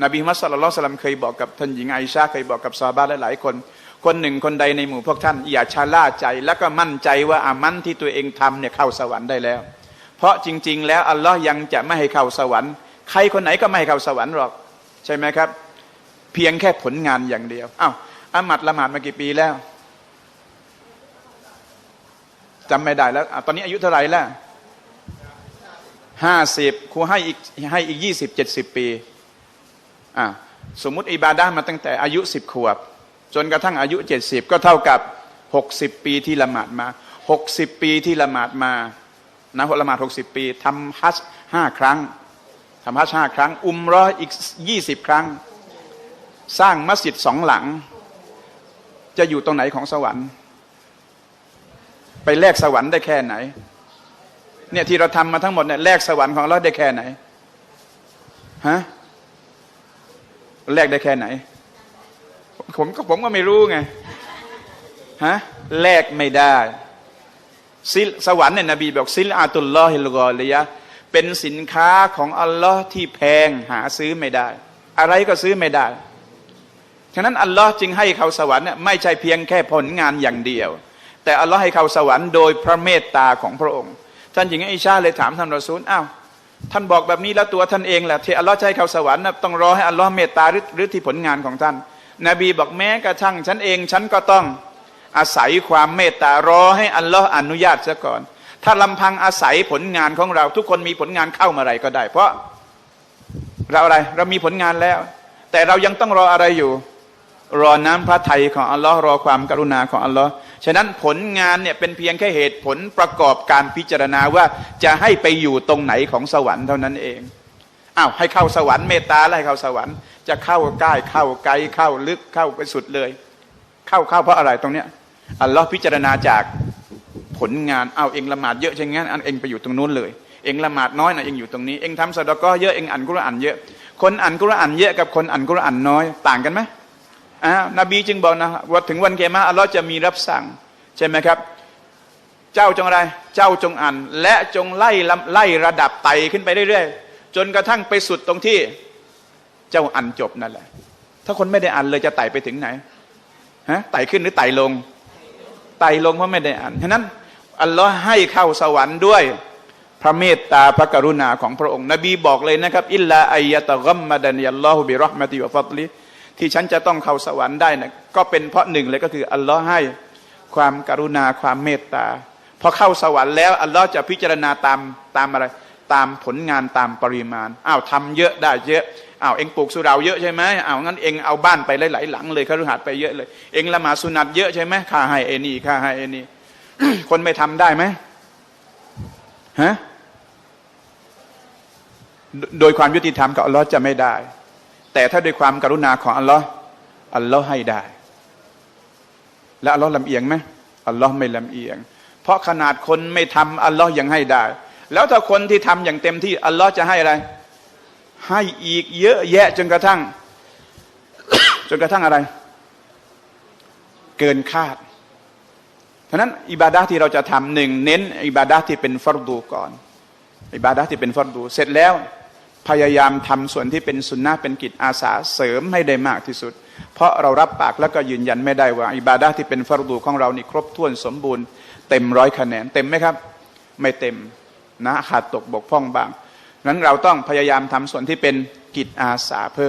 นบีมุฮัมมัดสุลลัลลอฮุอะลัยฮิวะซัลลัมเคยบอกกับท่านหญิงไอชาเคยบอกกับซาบะห์หลายๆคน คนหนึ่งคนใดในหมู่พวกท่าน อย่าชะล่าใจ แล้วก็มั่นใจว่าอามันที่ตัวเองทำเนี่ยเข้าสวรรค์ได้แล้ว เพราะจริง ๆ แล้วอัลลอฮ์ยังจะไม่ให้เข้าสวรรค์ ใครคนไหนก็ไม่ให้เข้าสวรรค์หรอก ใช่ไหมครับ เพียงแค่ผลงานอย่างเดียวอ้าวอามัดละหมาดมากี่ปีแล้วจำไม่ได้แล้วอตอนนี้อายุเท่าไหร่แล้วห้าสิบครูให้อีกให้อีกยี่สิบเจ็ดสิบปี อะสมมุติอิบาดามาตั้งแต่อายุสิบขวบ จนกระทั่งอายุเจ็ดสิบก็เท่ากับหกสิบปีที่ละหมาดมาหกสิบปีที่ละหมาดมานะละหมาดหกสิบปีทำฮัจห้าครั้งทำฮัจห้าครั้ง อุมรออีกยี่สิบครั้ง สร้างมัสยิดสองหลัง จะอยู่ตรงไหนของสวรรค์ ไปแลกสวรรค์ได้แค่ไหนเนี่ยที่เราทำมาทั้งหมดเนี่ยแลกสวรรค์ของเราได้แค่ไหนฮะ แลกได้แค่ไหน ผมก็ผมก็ไม่รู้ไงฮะแลกไม่ได้ซิลสวรรค์เนี่ยนบีบอกซิลอาตุลลอฮิลกอเลยยะเป็นสินค้าของอัลลอฮ์ที่แพงหาซื้อไม่ได้ อะไรก็ซื้อไม่ได้ฉะนั้นอัลลอฮ์จึงให้เขาสวรรค์เนี่ยไม่ใช่เพียงแค่ผลงานอย่างเดียว แต่อัลลอฮ์ให้เขาสวรรค์โดยพระเมตตาของพระองค์ ท่านหญิงอิชาเลยถามท่านรอซูลอ้าว ท่านบอกแบบนี้แล้วตัวท่านเองแหละที่อัลลอฮ์ให้เขาสวรรค์นะต้องรอให้อัลลอฮ์เมตตาหรือที่ผลงานของท่าน นบีบอกแม้กระทั่งฉันเองฉันก็ต้องอาศัยความเมตตารอให้อัลลอฮ์อนุญาตซะก่อน ถ้าลำพังอาศัยผลงานของเรา ทุกคนมีผลงานเข้ามาอะไรก็ได้ เพราะเราอะไรเรามีผลงานแล้ว แต่เรายังต้องรออะไรอยู่ รอน้ำพระทัยของอัลลอฮ์รอความกรุณาของอัลลอฮ์ ฉะนั้นผลงานเนี่ยเป็นเพียงแค่เหตุผลประกอบการพิจารณาว่าจะให้ไปอยู่ตรงไหนของสวรรค์เท่านั้นเองอ้าวให้เข้าสวรรค์เมตตาแล้วให้เข้าสวรรค์จะเข้าใกล้เข้าไกลเข้าลึกเข้าไปสุดเลย เข้าเข้าเพราะอะไรตรงเนี้ยอัลลอฮ์พิจารณาจากผลงานเอาเองละหมาดเยอะใช่งั้นอันเองไปอยู่ตรงนู้นเลย เองละหมาดน้อยนะเองอยู่ตรงนี้เองทำสะดอกก็เยอะเองอ่านกุรอานเยอะ คนอ่านกุรอานเยอะกับคนอ่านกุรอานน้อยต่างกันไหม อ่านบีจึงบอกนะว่าถึงวันเกมาอัลลอฮ์จะมีรับสั่ง ใช่ไหมครับ เจ้าจงอะไร เจ้าจงอ่าน และจงไล่ลำไล่ระดับไต่ขึ้นไปเรื่อยๆ จนกระทั่งไปสุดตรงที่เจ้าอ่านจบนั่นแหละ ถ้าคนไม่ได้อ่านเลยจะไต่ไปถึงไหนฮะไต่ขึ้นหรือไต่ลง ไต่ลงเพราะไม่ได้อ่านฉะนั้นอัลลอฮ์ให้เข้าสวรรค์ด้วยพระเมตตาพระกรุณาของพระองค์ นบีบอกเลยนะครับ อิลลาอัยยะตะกัมมะดันยัลลอฮุบิรอห์มะติวะฟัตลิ ที่ฉันจะต้องเข้าสวรรค์ได้นะก็เป็นเพราะหนึ่งเลยก็คืออัลลอฮ์ให้ความกรุณาความเมตตาพอเข้าสวรรค์แล้วอัลลอฮ์จะพิจารณาตามตามอะไร ตามผลงานตามปริมาณอ้าวทำเยอะได้เยอะอ้าวเองปลูกสุราเยอะใช่ไหมอ้าวงั้นเองเอาบ้านไปหลายๆหลังเลยคฤหัสถ์ไปเยอะเลย เองละหมาดสุนัตเยอะใช่ไหมค่าให้เอนี่ค่าให้เอนี่คนไม่ทำได้ไหมฮะโดยความยุติธรรมกับอัลลอฮ์จะไม่ได้ แต่ถ้าด้วยความกรุณาของอัลลอฮ์อัลลอฮ์ให้ได้ แล้วอัลลอฮ์ลำเอียงไหมอัลลอฮ์ไม่ลำเอียง เพราะขนาดคนไม่ทำอัลลอฮ์ยังให้ได้ แล้วถ้าคนที่ทำอย่างเต็มที่อัลลอฮ์จะให้อะไร ให้อีกเยอะแยะจนกระทั่ง จนกระทั่งอะไร เกินคาดฉะนั้นอิบาดะห์ที่เราจะทำหนึ่งเน้นอิบาดะห์ที่เป็นฟัรดูก่อน อิบาดะห์ที่เป็นฟัรดู เสร็จแล้ว พยายามทำส่วนที่เป็นสุนนะเป็นกิจอาสาเสริมให้ได้มากที่สุด เพราะเรารับปากแล้วก็ยืนยันไม่ได้ว่าอิบาดะที่เป็นฟัรดูของเรานี่ครบถ้วนสมบูรณ์เต็มร้อยคะแนนเต็มไหมครับ ไม่เต็มนะขาดตกบกพร่องบางนั้นเราต้องพยายามทำส่วนที่เป็นกิจอาสาเพิ่ม